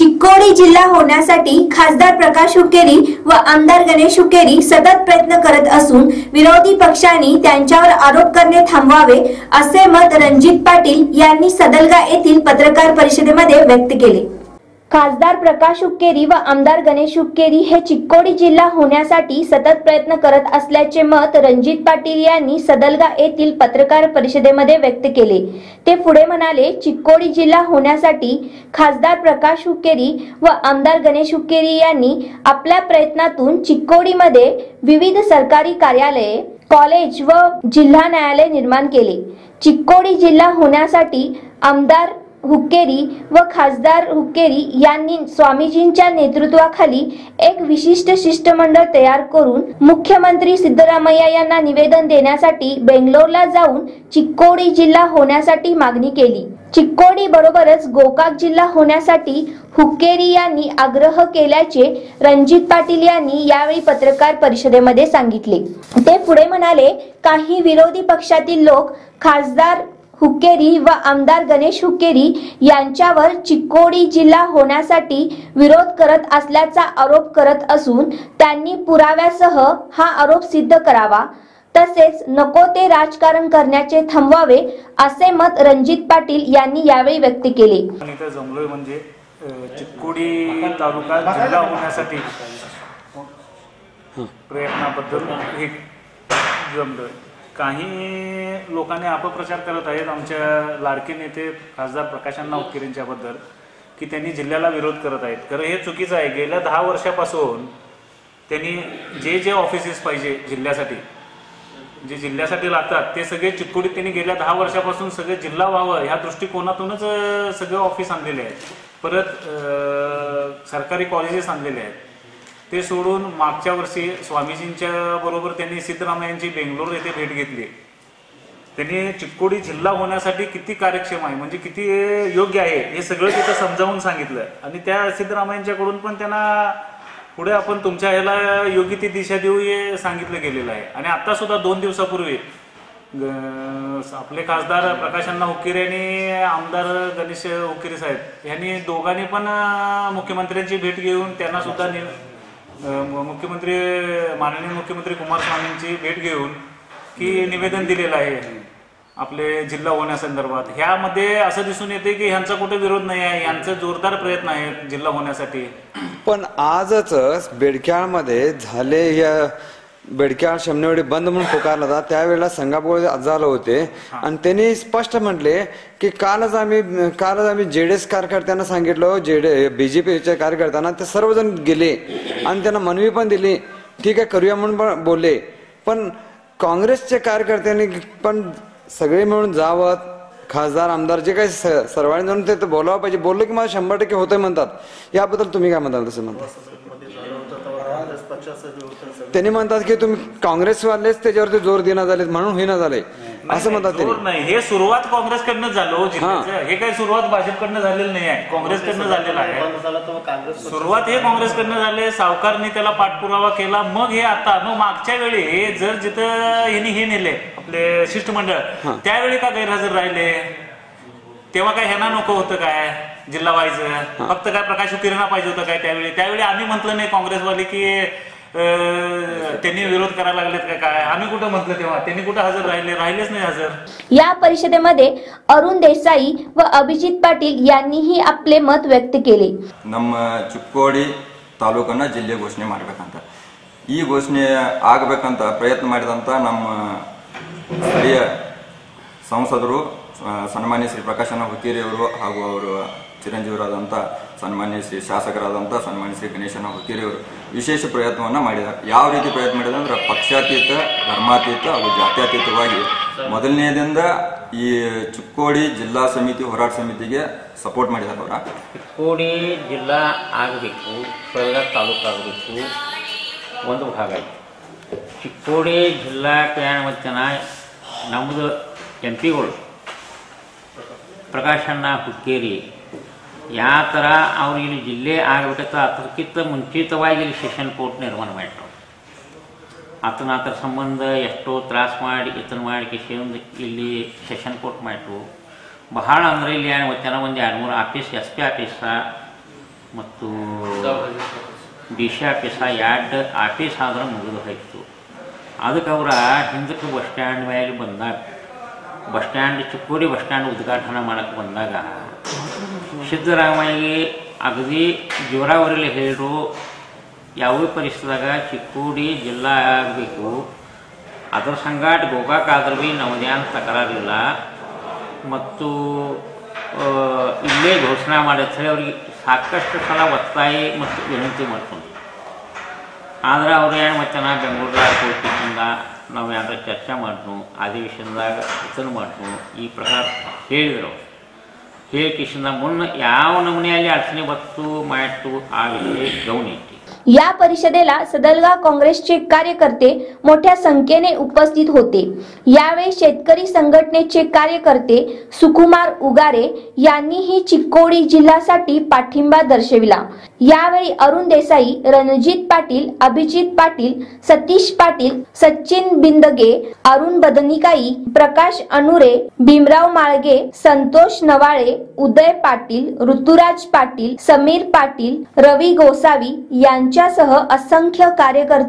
चिक्कोडी जिल्हा होण्यासाठी खासदार प्रकाश हुकेरी व आमदार गणेश हुकेरी सतत प्रयत्न करत असून विरोधी पक्षांनी त्यांच्यावर आरोप करणे थांबवावे असे मत रणजित पाटील यांनी सदलगा येथील पत्रकार परिषदेमध्ये व्यक्त केले. खासदार प्रकाश हुक्केरी व आमदार गणेश हुक्केरी हे चिक्कोडी जिल्हा होण्यासाठी सतत प्रयत्न करत असल्याचे मत रणजित पाटील यांनी सदलगा येथील पत्रकार परिषदेमध्ये व्यक्त केले. ते पुढे म्हणाले चिक्कोडी जिल्हा होण्यासाठी खासदार प्रकाश हुक्केरी व आमदार गणेश हुक्केरी यांनी आपल्या प्रयत्नातून चिक्कोडीमध्ये विविध सरकारी कार्यालये कॉलेज व जिल्हा न्यायालय निर्माण केले. चिक्कोडी जिल्हा होण्यासाठी आमदार हुक्केरी व खासदार हुक्केरी यांनी स्वामीजींच्या नेतृत्वाखाली एक विशिष्ट शिष्टमंडळ तयार करून मुख्यमंत्री सिद्धरामय्या यांना निवेदन देण्यासाठी बेंगलोरला जाऊन चिक्कोडी जिल्हा होण्यासाठी मागणी केली. चिक्कोडी बरोबरच गोकाक जिल्हा होण्यासाठी हुक्केरी यांनी आग्रह केल्याचे रणजित पाटील यांनी यावेळी पत्रकार परिषदेमध्ये सांगितले. ते पुढे म्हणाले काही विरोधी पक्षातील लोक खासदार हुक्केरी व आमदार गणेश हुक्केरी यांच्यावर चिक्कोडी जिल्हा होण्यासाठी विरोध करत असल्याचा आरोप करत असून त्यांनी पुराव्यासह हा आरोप सिद्ध करावा. तसेच नको ते राजकारण करण्याचे थांबवावे असे मत रणजित पाटील यांनी यावेळी व्यक्त केले. जमलोय म्हणजे अ, चिक्कोडी तालुका जिल्हा होण्यासाठी प्रयत्नाबद्दल हे जमलोय. काही लोकांनी अपप्रचार करत आहेत. आमच्या लाडके नेते खासदार प्रकाशांना उत्किरेंच्याबद्दल की त्यांनी जिल्ह्याला विरोध करत आहेत. खरं हे चुकीचं आहे. गेल्या दहा वर्षापासून त्यांनी जे जे ऑफिसेस पाहिजे जिल्ह्यासाठी जे जिल्ह्यासाठी लागतात ते सगळे चितकुडीत त्यांनी गेल्या दहा वर्षापासून सगळे जिल्हा व्हावं ह्या दृष्टिकोनातूनच सगळे ऑफिस आणलेले आहेत. परत सरकारी कॉलेजेस आणलेले आहेत. ते सोडून मागच्या वर्षी स्वामीजींच्या बरोबर त्यांनी सिद्धरामयांची बेंगलोर येथे भेट घेतली. त्यांनी चिक्कोडी जिल्हा होण्यासाठी किती कार्यक्षम आहे म्हणजे किती योग्य आहे हे सगळं तिथं समजावून सांगितलं. आणि त्या सिद्धरामयांच्याकडून पण त्यांना पुढे आपण तुमच्या ह्याला योग्य ती दिशा देऊ हे सांगितलं गेलेलं आहे. आणि आता सुद्धा दोन दिवसापूर्वी आपले खासदार प्रकाशांना हुकिरे आणि आमदार गणेश हुकिरे साहेब यांनी दोघांनी पण मुख्यमंत्र्यांची भेट घेऊन त्यांना सुद्धा मुख्यमंत्री माननीय मुख्यमंत्री कुमारस्वामींची भेट घेऊन की निवेदन दिलेलं आहे आपले जिल्हा होण्यासंदर्भात. ह्यामध्ये असं दिसून येते की ह्यांचा कुठे विरोध नाही आहे यांचे जोरदार प्रयत्न आहेत जिल्हा होण्यासाठी. पण आजच बेडक्याळमध्ये झाले या बेडक्याळ शमनेवडी बंद म्हणून पुकारला होता त्यावेळेला संगापूर झालं होते. आणि त्यांनी स्पष्ट म्हटले की कालच आम्ही कालच आम्ही जेडीएस कार्यकर्त्यांना सांगितलं. जेडे बीजेपीच्या कार्यकर्त्यांना ते सर्वजण गेले. आणि त्यांना मनवी पण दिली. ठीक आहे करूया म्हणून पण बोलले. पण काँग्रेसच्या कार्यकर्त्यांनी पण सगळे मिळून जावं खासदार आमदार जे काही स- सर्वांनी जाऊन ते तर बोलावं पाहिजे. बोललं की मला शंभर टक्के होतंय म्हणतात. याबद्दल तुम्ही काय म्हणताल तसं म्हणतात? त्यांनी म्हणतात की तुम्ही काँग्रेसवालेच त्याच्यावरती जोर देण्यात झाले म्हणून होईना झाले. असं म्हणतात जोर त्यांनी. नाही. हे सुरुवात काँग्रेसकडनं झालं हो जिल्ह्याचं. हे. काही सुरुवात भाजपकडनं झालेलं नाही आहे. काँग्रेसकडनं झालेलं आहे. सुरुवात हे काँग्रेसकडनं झाले. सावकारने त्याला पाठपुरावा केला. मग हे आता मग मागच्या वेळी हे जर जिथं यांनी हे नेले आपले शिष्टमंडळ त्यावेळी का गैरहजर राहिले? तेव्हा काय ह्यांना नको होतं काय? जिल्हा व्हायचं फक्त काय प्रकाश किरणा पाहिजे होतं काय त्यावेळी? त्यावेळी आम्ही म्हटलं नाही काँग्रेसवाले की त्यांनी विरोध करायला लागलेत का काय आम्ही कुठं म्हटलं तेव्हा त्यांनी कुठं हजर राहिले राहिलेच नाही हजर या परिषदेमध्ये अरुण देसाई व अभिजित पाटील यांनीही आपले मत व्यक्त केले ನಮ್ಮ ಚಿಕ್ಕೋಡಿ ತಾಲೂಕನ್ನ ಜಿಲ್ಲೆ ಘೋಷಣೆ ಮಾಡ್ಬೇಕಂತ ಈ ಘೋಷಣೆ ಆಗಬೇಕಂತ ಪ್ರಯತ್ನ ಮಾಡಿದಂಥ ನಮ್ಮ ಸ್ಥಳೀಯ ಸಂಸದರು ಆ, ಸನ್ಮಾನ್ಯ ಶ್ರೀ ಪ್ರಕಾಶನ ಹುಕ್ಕೇರಿ ಅವರು ಹಾಗೂ ಅವರು ಚಿರಂಜೀವರಾದಂಥ ಸನ್ಮಾನ್ಯ ಶ್ರೀ ಶಾಸಕರಾದಂಥ ಸನ್ಮಾನ್ಯ ಶ್ರೀ ಗಣೇಶನ ಹುಕ್ಕೇರಿ ಅವರು ವಿಶೇಷ ಪ್ರಯತ್ನವನ್ನು ಮಾಡಿದ್ದಾರೆ. ಯಾವ ರೀತಿ ಪ್ರಯತ್ನ ಮಾಡಿದ ಅಂದ್ರೆ ಪಕ್ಷಾತೀತ, ಧರ್ಮಾತೀತ ಹಾಗೂ ಜಾತ್ಯತೀತವಾಗಿ. ಮೊದಲನೇದಿಂದ ಈ ಚಿಕ್ಕೋಡಿ ಜಿಲ್ಲಾ ಸಮಿತಿ, ಹೋರಾಟ ಸಮಿತಿಗೆ ಸಪೋರ್ಟ್ ಮಾಡಿದ್ದಾರೆ ಅವರ. ಚಿಕ್ಕೋಡಿ ಜಿಲ್ಲಾ ಆಗಬೇಕು, ಸ್ವರ್ಗ ತಾಲೂಕು ಆಗಬೇಕು, ಒಂದು ಭಾಗ ಆಯಿತು. ಚಿಕ್ಕೋಡಿ ಜಿಲ್ಲಾ ಕಲ್ಯಾಣ ವಚನ ನಮ್ಮದು ಎಂ ಪಿಗಳು ಪ್ರಕಾಶಣ್ಣ ಹುಕ್ಕೇರಿ ಯಾವ ಥರ ಅವ್ರು ಇಲ್ಲಿ ಜಿಲ್ಲೆ ಆಗಬೇಕಂತ ಅದಕ್ಕಿಂತ ಮುಂಚಿತವಾಗಿ ಇಲ್ಲಿ ಸೆಷನ್ ಕೋರ್ಟ್ ನಿರ್ಮಾಣ ಮಾಡಿಟ್ರು ಆತನ ಆತರ ಸಂಬಂಧ ಎಷ್ಟೋ ತ್ರಾಸ ಮಾಡಿ ಇತನ ಮಾಡಿ ಕಿಶಿಂದ ಇಲ್ಲಿ ಸೆಷನ್ ಕೋರ್ಟ್ ಮಾಡಿದ್ರು ಬಹಳ ಅಂದ್ರೆ ಇಲ್ಲಿ ವಚನ ಒಂದು ಎರಡು ಮೂರು ಆಫೀಸ್ ಎಸ್ ಪಿ ಆಫೀಸ ಮತ್ತು ಡಿ ಸಿ ಆಫೀಸ ಎರಡು ಆಫೀಸ್ ಆದ್ರೆ ಮುಗಿದು ಹೋಯ್ತು. ಅದಕ್ಕೆ ಅವರ ಹಿಂದಕ್ಕೆ ಬಸ್ ಸ್ಟ್ಯಾಂಡ್ ಮೇಲೆ ಬಂದಾಗ bus stand Chikkodi bus stand ಉದ್ಘಾಟನೆ ಮಾಡೋಕ್ಕೆ ಬಂದಾಗ ಸಿದ್ದರಾಮಯ್ಯ ಅಗದಿ ಜೋರಾವರಿಲಿ ಹೇಳಿರು ಯಾವುದೇ ಪರಿಸ್ಥಿತಿದಾಗ ಚಿಕ್ಕೋಡಿ ಜಿಲ್ಲಾ ಆಗಬೇಕು. ಅದರ ಸಂಗಾಟ ಗೋಕಾಕಾದ್ರೂ ಭೀ ನಮ್ಮದೇನು ತಕರಾರಿಲ್ಲ ಮತ್ತು ಇಲ್ಲೇ ಘೋಷಣೆ ಹೇಳಿ ಅವ್ರಿಗೆ ಸಾಕಷ್ಟು ಸಲ ಒತ್ತಾಯ ಮತ್ತು ವಿನಂತಿ ಮಾಡ್ಕೊಂಡು ಆದ್ರೆ ಅವ್ರು ಏನು ಮತ್ತೆ ನಾ ಬೆಂಗಳೂರಿಗೆ ಹೋಗ್ತಿದ್ದಿಂದ ನಾವು ಯಾರು ಚರ್ಚೆ ಮಾಡ್ತು ಅಧಿವೇಶನದಾಗ ಇದನ್ನು ಮಾಡ್ತು ಈ ಪ್ರಕಾರ ಹೇಳಿದರು ಹೇಳಿ ಕಿಶಿಂದ ಮುನ್ನ ಯಾವ ನಮೂನೆಯಲ್ಲಿ ಅಡಚಣೆ ಬತ್ತು ಮಾಡ್ತು ಆ ವಿಷಯ ಗೌನಿ ಐತಿ या परिषदेला सदलगा काँग्रेसचे कार्यकर्ते मोठ्या संख्येने उपस्थित होते यावेळी शेतकरी संघटनेचे कार्यकर्ते सुकुमार उगारे यांनीही चिक्कोडी जिल्ह्यासाठी पाठिंबा दर्शविला यावेळी अरुण देसाई रणजित पाटील अभिजित पाटील सतीश पाटील सचिन बिंदगे अरुण बदनिकाई प्रकाश अनुरे भीमराव माळगे संतोष नवाळे उदय पाटील ऋतुराज पाटील समीर पाटील रवी गोसावी यांच्यासह असंख्य कार्यकर्ते